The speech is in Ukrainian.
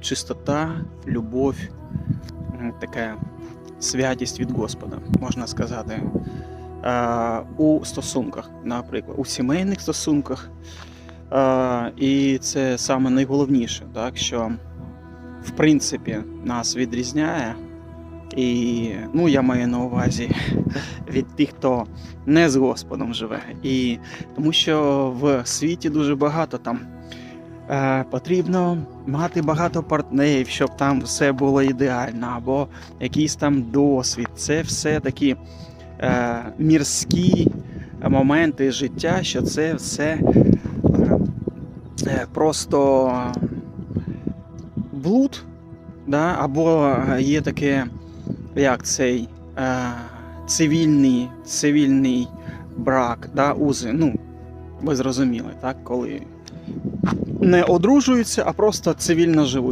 чистота, любов, така святість від Господа, можна сказати. У стосунках, наприклад, у сімейних стосунках. І це саме найголовніше, так, що в принципі нас відрізняє. І ну, я маю на увазі від тих, хто не з Господом живе. І тому що в світі дуже багато там потрібно мати багато партнерів, щоб там все було ідеально, або якийсь там досвід. Це все такі е, мірські моменти життя, що це все е, е, просто блуд, да? або є таке, як цей е, цивільний, цивільний брак, да? узи. Ну, ви зрозуміли, так? коли не одружуються, а просто цивільно живуть.